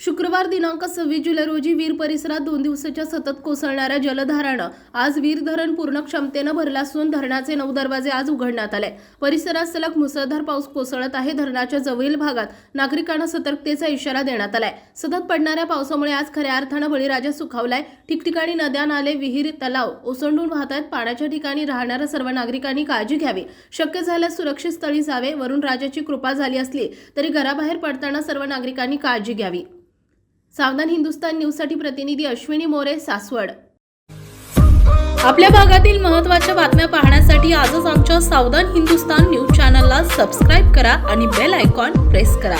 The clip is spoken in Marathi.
शुक्रवार दिनांक सव्वीस जुलै रोजी वीर परिसरात दोन दिवसाच्या सतत कोसळणाऱ्या जलधारानं आज वीर धरण पूर्ण क्षमतेनं भरलं असून धरणाचे नऊ दरवाजे आज उघडण्यात आले. परिसरात सलग मुसळधार पाऊस कोसळत आहे. धरणाच्या जवळील भागात नागरिकांना सतर्कतेचा इशारा देण्यात आलाय. सतत पडणाऱ्या पावसामुळे आज खऱ्या अर्थानं बळीराजा सुखावलाय. ठिकठिकाणी नद्या नाले विहीर तलाव ओसंडून वाहत आहेत पाण्याच्या ठिकाणी राहणाऱ्या सर्व नागरिकांनी काळजी घ्यावी. शक्य झाल्यास सुरक्षित स्थळी जावे. वरून राजाची कृपा झाली असली तरी घराबाहेर पडताना सर्व नागरिकांनी काळजी घ्यावी. सावधान हिंदुस्तान न्यूजसाठी प्रतिनिधी अश्विनी मोरे सासवड. आपल्या भागातील महत्त्वाच्या बातम्या पाहण्यासाठी आजच आमच्या सावधान हिंदुस्तान न्यूज चॅनलला सबस्क्राईब करा आणि बेल आयकॉन प्रेस करा.